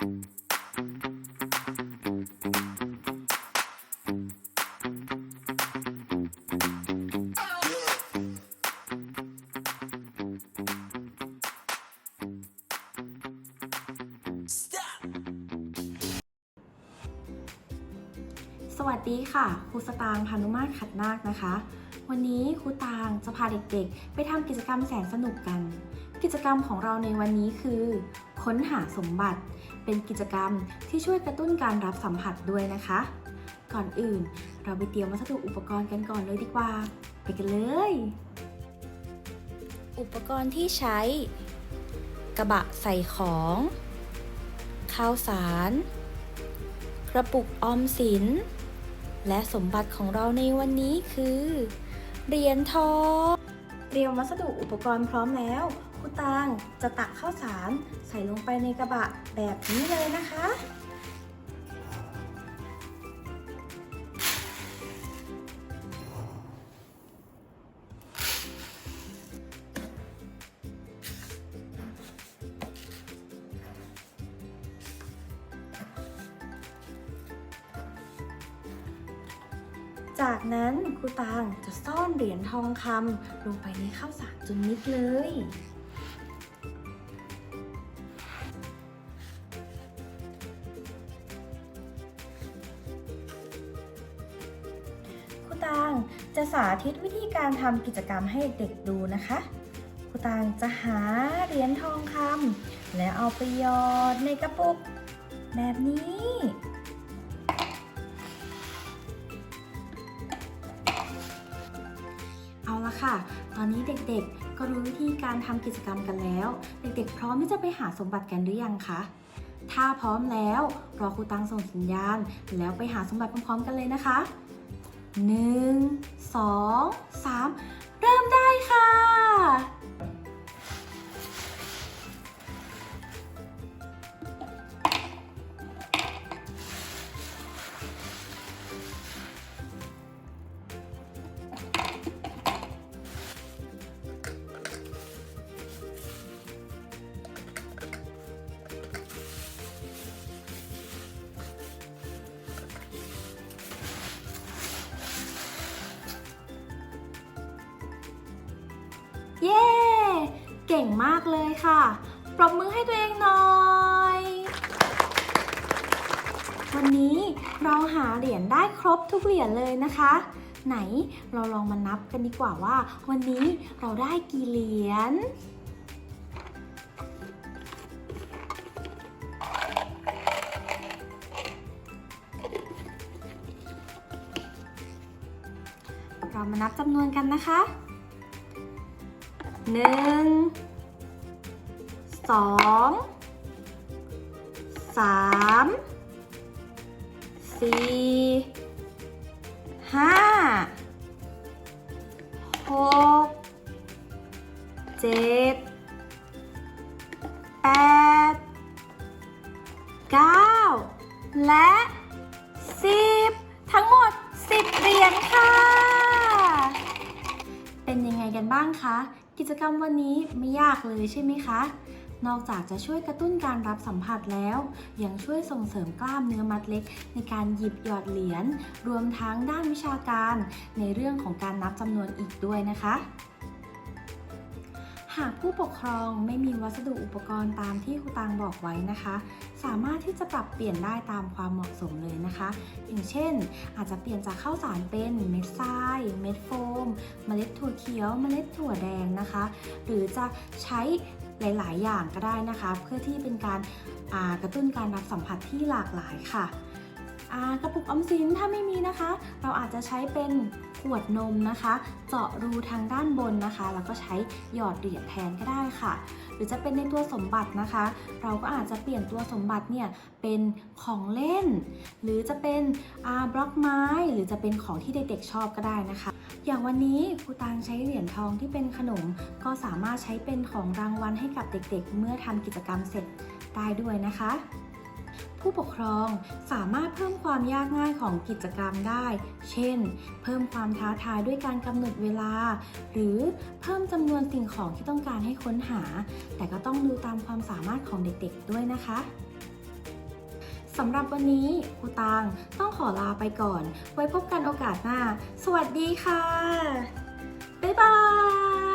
สวัสดีค่ะครูสตางพานุมาตรขัดนาคนะคะ วันนี้ครูตางจะพาเด็กๆ ไปทำกิจกรรมแสนสนุกกัน กิจกรรมของเราในวันนี้คือ ค้นหาสมบัติ เป็นกิจกรรมที่ช่วยกระตุ้นการรับสัมผัสด้วยนะคะ ก่อนอื่น เราไปเตรียมวัสดุอุปกรณ์กันก่อนเลยดีกว่า ไปกันเลย อุปกรณ์ที่ใช้ กระบะใส่ของ ข้าวสาร กระปุกออมสิน และสมบัติของเราในวันนี้คือเหรียญทองเตรียมวัสดุอุปกรณ์พร้อมแล้วครู ตางจะตักข้าวสารใส่ลงไปในกระบะแบบนี้เลยนะคะ จากนั้นครูตางจะซ่อนเหรียญทองคำลงไปในข้าวสารจนมิดเลย จะสาธิตวิธีการทำกิจกรรมให้เด็กดูนะคะครูตางจะหาเหรียญทองคำแล้วเอาไปหยอดในกระปุก แบบนี้ เอาละค่ะ ตอนนี้เด็กๆ ก็รู้วิธีการทำกิจกรรมกันแล้ว เด็กๆ พร้อมที่จะไปหาสมบัติกันหรือยังคะถ้าพร้อมแล้ว รอครูตังส่งสัญญาณ แล้วไปหาสมบัติพร้อมๆกันเลยนะคะ 1 2 3 เย้ เก่งมากเลยค่ะ ปรบมือให้ตัวเองหน่อย วันนี้เราหาเหรียญได้ครบทุกเหรียญเลยนะคะ ไหนเราลองมานับกันดีกว่าว่า วันนี้เราได้กี่เหรียญเรามานับจำนวนกันนะคะ หนึ่งสองสามสี่ห้าหกเจ็ดแปดเก้าและสิบ เป็นยังไงกันบ้างคะ กิจกรรมวันนี้ไม่ยากเลยใช่ไหมคะ นอกจากจะช่วยกระตุ้นการรับสัมผัสแล้ว ยังช่วยส่งเสริมกล้ามเนื้อมัดเล็ก ในการหยิบหยอดเหรียญ รวมทั้งด้านวิชาการ ในเรื่องของการนับจำนวนอีกด้วยนะคะ หากผู้ปกครองไม่มีวัสดุอุปกรณ์ตามที่ครูตังบอกไว้นะคะ สามารถที่จะปรับเปลี่ยนได้ตามความเหมาะสมเลยนะคะ อย่างเช่น อาจจะเปลี่ยนจากข้าวสารเป็นเม็ดทราย เม็ดโฟม เมล็ดถั่วเขียว เมล็ดถั่วแดงนะคะ หรือจะใช้หลาย ๆ อย่างก็ได้นะคะ เพื่อที่เป็นการากระตุ้นการรับสัมผัสที่หลากหลายค่ะ กระปุกออมสินถ้าไม่มีนะคะ เราอาจจะใช้เป็นขวดนมนะคะ เจาะรูทางด้านบนนะคะ แล้วก็ใช้หยอดเหรียญแทนก็ได้ค่ะ หรือจะเป็นในตัวสมบัตินะคะ เราก็อาจจะเปลี่ยนตัวสมบัติเนี่ยเป็นของเล่น หรือจะเป็นอาบล็อกไม้ หรือจะเป็นของที่เด็กๆชอบก็ได้นะคะ อย่างวันนี้ครูตางใช้เหรียญทองที่เป็นขนม ก็สามารถใช้เป็นของรางวัลให้กับเด็กๆ เมื่อทำกิจกรรมเสร็จได้ด้วยนะคะ ผู้ปกครองสามารถเพิ่มความยากง่ายของกิจกรรมได้ เช่น เพิ่มความท้าทายด้วยการกำหนดเวลา หรือเพิ่มจำนวนสิ่งของที่ต้องการให้ค้นหา แต่ก็ต้องดูตามความสามารถของเด็กๆด้วยนะคะสำหรับวันนี้ครูตางต้องขอลาไปก่อน ไว้พบกันโอกาสหน้า สวัสดีค่ะ บ๊ายบาย